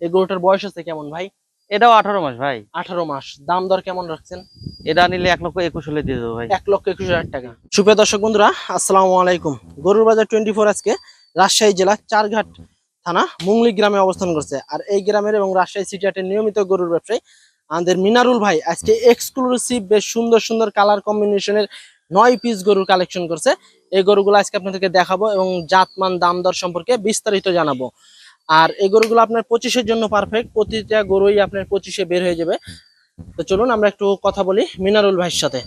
এই গরুটার বয়স আছে কেমন ভাই? এটাও আঠারো মাস ভাই। আঠারো মাস। দাম দর কেমন রাখছেন? এটা নিলে এক লক্ষ একুশ হলে দিয়ে দেবো ভাই। এক লক্ষ একুশ হাজার টাকা। সুপ্রিয় দর্শক বন্ধুরা আসসালামু আলাইকুম। গরুর বাজার টোয়েন্টি ফোর আজকে রাজশাহী জেলা চারঘাট থানা মুংলি গ্রামে অবস্থান করছে। আর এই গ্রামের এবং রাজশাহী সিটি হাটের নিয়মিত গরুর ব্যবসায়ী আমাদের মিনারুল ভাই আজকে এক্সক্লুসিভ বেশ সুন্দর সুন্দর কালার কম্বিনেশনের নয় পিস গরুর কালেকশন করছে। এই গরুগুলো আজকে আপনাদেরকে দেখাবো এবং জাতমান দাম দর সম্পর্কে বিস্তারিত জানাব। আর এই গরুগুলো আপনার পঁচিশের জন্য পারফেক্ট প্রতিটা গরুই আপনার পঁচিশে বের হয়ে যাবে। তো চলুন আমরা একটু কথা বলি মিনারুল ভাইয়ের সাথে।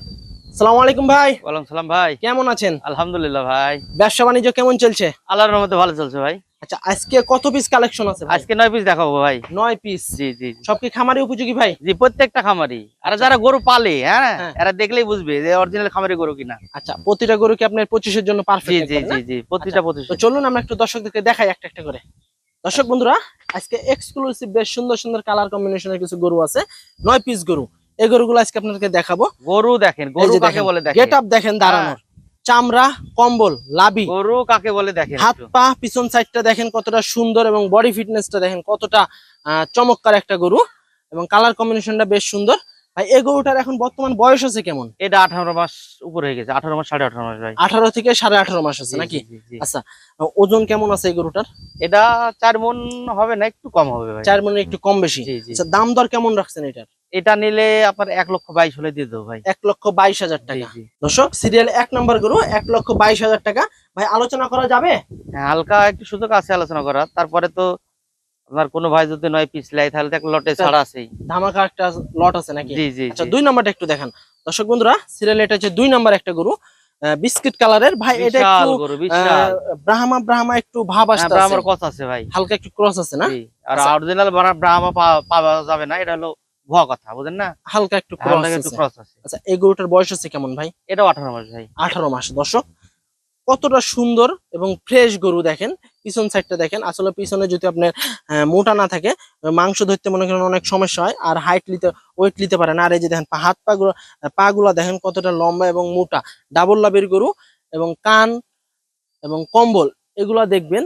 সালাম আলাইকুম ভাই। ওয়ালাইকুম সালাম ভাই। কেমন আছেন? আলহামদুলিল্লাহ ভাই। ব্যবসা বাণিজ্য কেমন চলছে? আল্লাহর রহমতে ভালো চলছে ভাই। আচ্ছা আজকে কত পিস কালেকশন আছে? আজকে নয় পিস দেখাবো ভাই। নয় পিস জি জি জি। সব কি খামারি উপযোগী ভাই? জি প্রত্যেকটা খামারি। আর যারা গরু পালে হ্যাঁ হ্যাঁ। এরা দেখলেই বুঝবে যে অরিজিনাল খামারি গরু কিনা। আচ্ছা প্রতিটা গরু কি আপনার পঁচিশের জন্য পারফেক্ট জি জি জি প্রতিটা প্রতিষ্ঠা তো চলুন আমরা একটু দর্শকদেরকে দেখাই একটা একটা করে। দর্শক বন্ধুরা আজকে এক্সক্লুসিভ বেশ সুন্দর সুন্দর কালার কম্বিনেশনের কিছু গরু আছে। নয় পিস গরু। এই গরুগুলো আজকে আপনাদেরকে দেখাবো। গরু দেখেন গরু কাকে বলে দেখেন? গেট আপ দেখেন দাঁড়ানোর। চামড়া কম্বল লাবি গরু কাকে বলে দেখেন হাত পা পিছন সাইডটা দেখেন কতটা সুন্দর এবং বডি ফিটনেসটা দেখেন কতটা আহ, চমৎকার একটা গরু। এবং কালার কম্বিনেশনটা বেশ সুন্দর। ভাই এই গরুটার এখন বর্তমান বয়স আছে কেমন? এটা আঠারো মাস উপরে হয়ে গেছে আঠারো মাস সাড়ে আঠারো মাস ভাই। আঠারো থেকে সাড়ে আঠারো মাস আছে নাকি। আচ্ছা ওজন কেমন আছে এই গরুটার? এটা চার মন হবে না একটু কম হবে ভাই। চার মনে একটু কম বেশি। আচ্ছা দাম দর কেমন রাখছেন এটার? এটা নিলে আপনার এক লক্ষ বাইশ হলে দিয়ে দেবো ভাই। এক লক্ষ বাইশ হাজার টাকা। দর্শক সিরিয়াল এক নম্বর গরু এক লক্ষ বাইশ হাজার টাকা। ভাই আলোচনা করা যাবে? হ্যাঁ, হালকা একটু সুযোগ আছে আলোচনা করার তারপরে তো আপনার কোনো ভাই যদি নয় পিস লাই তাহলে তো একটা লটে ছাড়া আছেই। ধামাকা একটা লট আছে নাকি? জি জি আচ্ছা দুই নাম্বারটা একটু দেখান। দর্শক বন্ধুরা সিরিয়াল এটা হচ্ছে দুই নাম্বার একটা গরু। বিস্কিট কালারের। ভাই এটা একটু ব্রাহ্মা ব্রাহ্মা একটু ভাব হ্যাঁ, আসতে ব্রাহ্মার কথা আছে ভাই। হালকা একটু ক্রস আছে না? আর আচ্ছা। অরিজিনাল ব্রাহ্মা পা- পাওয়া যাবে না এটা হলো ভুয়া কথা বুঝেন না? হালকা একটু ক্রস আছে। আচ্ছা এই গরুটার বয়স আছে কেমন ভাই? এটা আঠারো মাস ভাই। আঠারো মাস দর্শক। কতটা সুন্দর এবং ফ্রেশ গরু দেখেন পিছন সাইডটা দেখেন। আসলে পিছনে যদি আপনার আহ, মোটা না থাকে মাংস ধরতে মনে করেন অনেক সমস্যা হয় আর হাইট নিতে ওয়েট নিতে পারে না। আর এই যে দেখেন পা- হাত পা গুলো পা গুলা দেখেন কতটা লম্বা এবং মোটা। ডাবল লাভের গরু এবং কান এবং কম্বল এগুলা দেখবেন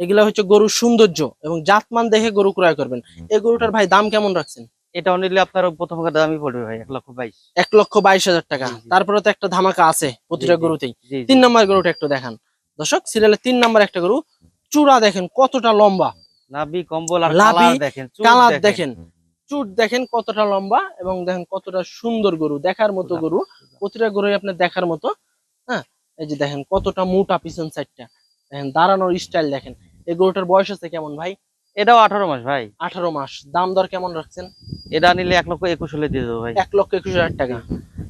এগুলা হচ্ছে গরুর সৌন্দর্য এবং জাতমান দেখে গরু ক্রয় করবেন। এই গরুটার ভাই দাম কেমন রাখছেন? এটাও নিলে আপনার প্রথম দামই পড়বে ভাই এক লক্ষ বাইশ। এক লক্ষ বাইশ হাজার টাকা। তারপরে তো একটা ধামাকা আছে প্রতিটা। গরুতেই। তিন নম্বর গরুটা একটু দেখান। দর্শক সিরিয়ালের তিন নম্বর একটা গরু চূড়া দেখেন কতটা লম্বা। নাভি কম্বল আর কালার দেখেন কালার দেখেন। চুট দেখেন কতটা লম্বা এবং দেখেন কতটা সুন্দর গরু দেখার মতো গরু। প্রতিটা গরুই আপনার দেখার মতো হ্যাঁ? এই যে দেখেন কতটা মোটা পিছন সাইডটা দেখেন দাঁড়ানোর স্টাইল দেখেন। এই গরুটার বয়স আছে কেমন ভাই? এটাও আঠারো মাস ভাই। আঠারো মাস। দাম দর কেমন রাখছেন? এটা নিলে এক লক্ষ একুশ হলে দিয়ে দেবো ভাই। এক লক্ষ একুশ হাজার টাকা।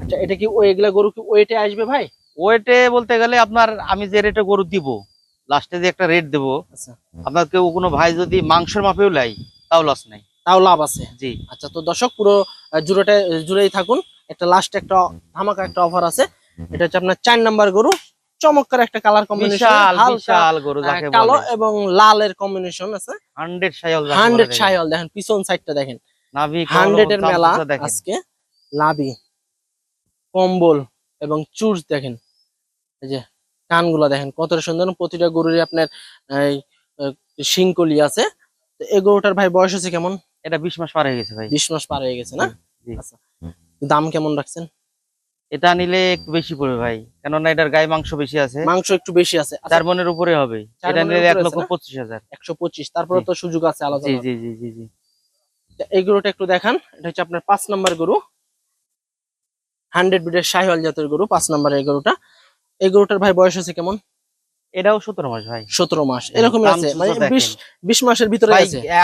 আচ্ছা এটা কি ওই এগুলা গরু কি ওয়েটে আসবে ভাই? ওয়েটে বলতে গেলে আপনার আমি যে রেটে গরু দিব লাস্টে যে একটা রেট দেবো আচ্ছা। আপনার কেউ কোনো ভাই যদি মাংসের মাপেও লাই তাও লস নাই। তাও লাভ আছে? জি। আচ্ছা তো দর্শক পুরো জুড়েটা জুড়েই থাকুন। একটা লাস্ট একটা ধামাকা একটা অফার আছে। এটা হচ্ছে আপনার চার নাম্বার গরু। চমৎকার একটা কালার কম্বিনেশন বিশাল বিশাল গরু যাকে কালো এবং লালের কম্বিনেশন আছে। হান্ড্রেড সাইল হান্ড্রেড সাইল দেখেন পিছন সাইডটা দেখেন। নাভি হান্ড্রেড এর মেলা আজকে। লাবি কম্বল এবং চুর দেখেন। এই যে কানগুলা দেখেন কতটা সুন্দর। প্রতিটা গরুরই আপনার শিংকলি আছে। তো এই গরুটার ভাই বয়স আছে কেমন? এটা বিশ মাস পার হয়ে গেছে ভাই। বিশ মাস পার হয়ে গেছে না? আচ্ছা। দাম কেমন রাখছেন? এটা নিলে একটু বেশি পড়বে ভাই। কেননা এটার গায়ে মাংস বেশি আছে। মাংস একটু বেশি আছে। আচ্ছা, চার মনের উপরে হবে। এটা নিলে এক লক্ষ পঁচিশ হাজার। একশো পঁচিশ তারপরে তো সুযোগ আছে আলাদা জি জি জি জি এই গরুটা একটু দেখান। এটা হচ্ছে আপনার পাঁচ নাম্বার গরু। হান্ড্রেড বিডের শাহিওয়াল জাতের গরু পাঁচ নাম্বার এই গরুটা। এই গরুটার ভাই বয়স আছে কেমন? এটাও সতেরো মাস ভাই। সতেরো মাস এরকম আছে। মানে বিশ মাসের ভিতরে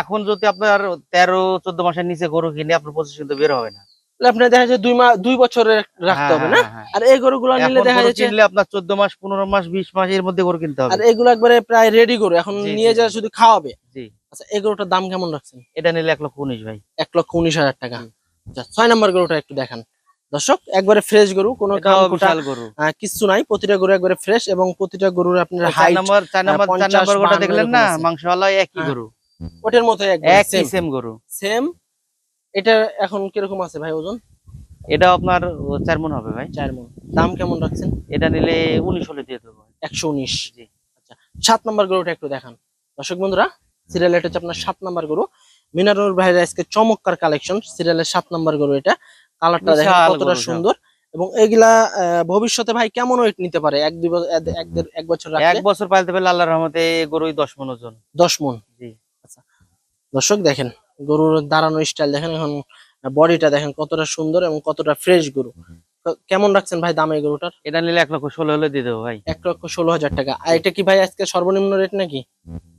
এখন যদি আপনার তেরো চোদ্দ মাসের নিচে গরু কিনে আপনার পঁচিশ কিন্তু বের হবে না। আপনার দেখা যায় দুই মাস দুই বছরের রাখতে হবে না? হ্যাঁ, হ্যাঁ, আর এই গরুগুলো হ্যাঁ। নিলে দেখা যাচ্ছে কিনলে আপনার চোদ্দ মাস পনেরো মাস বিশ মাস এর মধ্যে গরু কিনতে হবে। আর এগুলো একবারে প্রায় রেডি গরু এখন নিয়ে জি, যা শুধু খাওয়াবে। জি। আচ্ছা এই গরুটার দাম কেমন রাখছেন? এটা নিলে এক লক্ষ উনিশ ভাই। এক লক্ষ উনিশ হাজার টাকা। আচ্ছা ছয় নাম্বার গরুটা একটু দেখান। দর্শক একবারে ফ্রেশ গরু কোনো বিশাল গরু। কিচ্ছু নাই প্রতিটা গরু একবারে ফ্রেশ এবং প্রতিটা গরুর আপনার হাইট নাম্বার চার নাম্বার চার 50, নাম্বার 52 দেখলেন না? মাংসওয়ালা একই হ্যাঁ। গরু। ওটার মতো একই সেম গরু। সেম এটা এখন কীরকম আছে ভাই ওজন? এটা আপনার চার মন হবে ভাই। চার মন। দাম কেমন রাখছেন? এটা নিলে উনিশ হলে দিয়ে দেবো একশো উনিশ। জি। আচ্ছা সাত নম্বর গরুটা একটু দেখান। দর্শক বন্ধুরা সিরিয়াল এটা হচ্ছে আপনার সাত নাম্বার গরু। মিনারুল ভাইয়ের আজকে চমৎকার কালেকশন সিরিয়ালের সাত নম্বর গরু এটা। কালারটা দেখেন কতটা সুন্দর। এবং এগুলা ভবিষ্যতে ভাই কেমন ওয়েট নিতে পারে? এক দুই ব- এক- বছর এক বছর পালতে পারলে আল্লাহর রহমতে গরুই দশ মন ওজন। দশ মন। জি। আচ্ছা। দর্শক দেখেন গরুর দাঁড়ানো স্টাইল দেখেন এখন বডিটা দেখেন কতটা সুন্দর এবং কতটা ফ্রেশ গরু। কেমন রাখছেন ভাই দাম এই গরুটার? এটা নিলে এক লক্ষ ষোলো হলে দিয়ে দেবো ভাই। এক লক্ষ ষোলো হাজার টাকা। আর এটা কি ভাই আজকে সর্বনিম্ন রেট নাকি?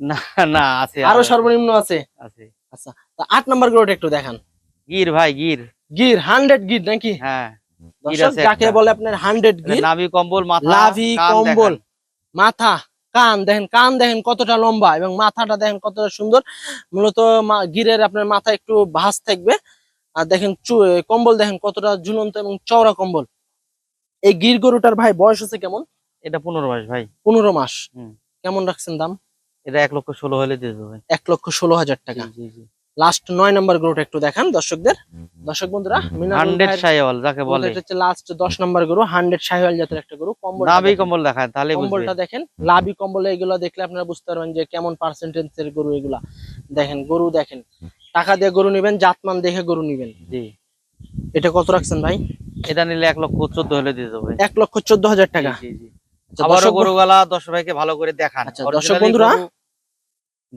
না না আছে আরও সর্বনিম্ন আছে? আছে। আচ্ছা তা আট নম্বর গরুটা একটু দেখান। গির ভাই গির। গির হান্ড্রেড গির নাকি? হ্যাঁ যাকে বলে আপনার হান্ড্রেড গির নাভি কম্বল মাথা লাভি কম্বল মাথা। কান দেখেন কান দেখেন কতটা লম্বা এবং মাথাটা দেখেন কতটা সুন্দর। মূলত গিরের আপনার মাথা একটু ভাস থাকবে। আর দেখেন কম্বল দেখেন কতটা ঝুলন্ত এবং চওড়া কম্বল। এই গির গরুটার ভাই বয়স হচ্ছে কেমন? এটা পনেরো মাস ভাই। পনেরো মাস। কেমন রাখছেন দাম? এটা এক লক্ষ ষোলো হলে দিয়ে দেবো এক লক্ষ ষোলো হাজার টাকা। জি, জি, জি। লাস্ট নয় নম্বর গরুটা একটু দেখান দর্শকদের। দর্শক বন্ধুরা হান্ড্রেড সাইওয়াল যাকে বলে। এটা হচ্ছে লাস্ট দশ নম্বর গরু হান্ড্রেড শাহিওয়াল জাতের একটা গরু কম্বল নাভি কম্বল তাহলে কম্বলটা দেখেন। লাভি কম্বলে এগুলো দেখলে আপনারা বুঝতে পারবেন যে কেমন পার্সেন্টেজের গরু এগুলা। দেখেন গরু দেখেন। টাকা দিয়ে গরু নিবেন জাতমান দেখে গরু নিবেন। জি। এটা কত রাখছেন ভাই? এটা নিলে এক লক্ষ চোদ্দ হলে দিয়ে দেবো। এক লক্ষ চোদ্দ হাজার টাকা। জি, জি, জি। আচ্ছা, দর্শক দশ ভাইকে ভালো করে দেখান। আচ্ছা, দর্শক বন্ধুরা-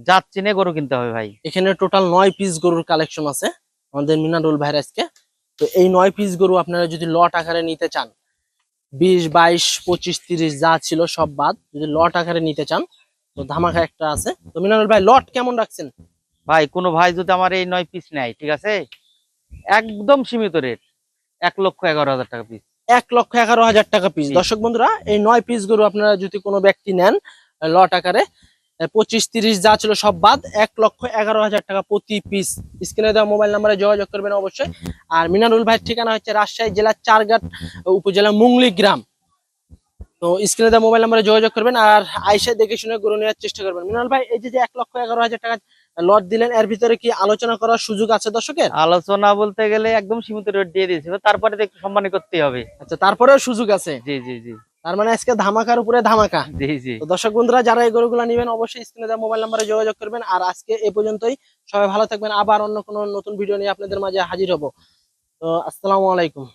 জাত চিনে গরু কিনতে হবে ভাই। এখানে টোটাল নয় পিস গরুর কালেকশন আছে আমাদের মিনারুল ভাইয়ের আজকে। তো এই নয় পিস গরু আপনারা যদি লট আকারে নিতে চান বিশ বাইশ পঁচিশ তিরিশ যা ছিল সব বাদ যদি লট আকারে নিতে চান তো ধামাকা একটা আছে। তো মিনারুল ভাই লট কেমন রাখছেন? ভাই কোনো ভাই যদি আমার এই নয় পিস নেয় ঠিক আছে? একদম সীমিত রেট এক লক্ষ এগারো হাজার টাকা পিস এক লক্ষ এগারো হাজার টাকা পিস দর্শক বন্ধুরা এই নয় পিস গরু আপনারা যদি কোনো ব্যক্তি নেন লট আকারে পঁচিশ তিরিশ যা ছিল সব বাদ এক লক্ষ এগারো হাজার টাকা প্রতি পিস স্ক্রিনে দেওয়া মোবাইল নাম্বারে যোগাযোগ করবেন অবশ্যই। আর মিনারুল ভাইয়ের ঠিকানা হচ্ছে রাজশাহী জেলার চারঘাট উপজেলা মুংলি গ্রাম। তো স্ক্রিনে দেওয়া মোবাইল নাম্বারে যোগাযোগ করবেন আর আইসা দেখে শুনে গরু নেওয়ার চেষ্টা করবেন। মিনারুল ভাই এই যে যে এক লক্ষ এগারো হাজার টাকা লট দিলেন এর ভিতরে কি আলোচনা করার সুযোগ আছে দর্শকের? আলোচনা বলতে গেলে একদম সীমিত রেট দিয়ে দিয়েছি তারপরে একটু সম্মানী করতে হবে। আচ্ছা তারপরেও সুযোগ আছে? জি জি জি। তার মানে আজকে ধামাকার উপরে ধামাকা। জি জি। তো দর্শক বন্ধুরা যারা এই গরুগুলো নেবেন অবশ্যই স্ক্রিনে দেওয়া মোবাইল নাম্বারে যোগাযোগ করবেন। আর আজকে এ পর্যন্তই। সবাই ভালো থাকবেন। আবার অন্য কোনো নতুন ভিডিও নিয়ে আপনাদের মাঝে হাজির হব। তো আসসালামু আলাইকুম।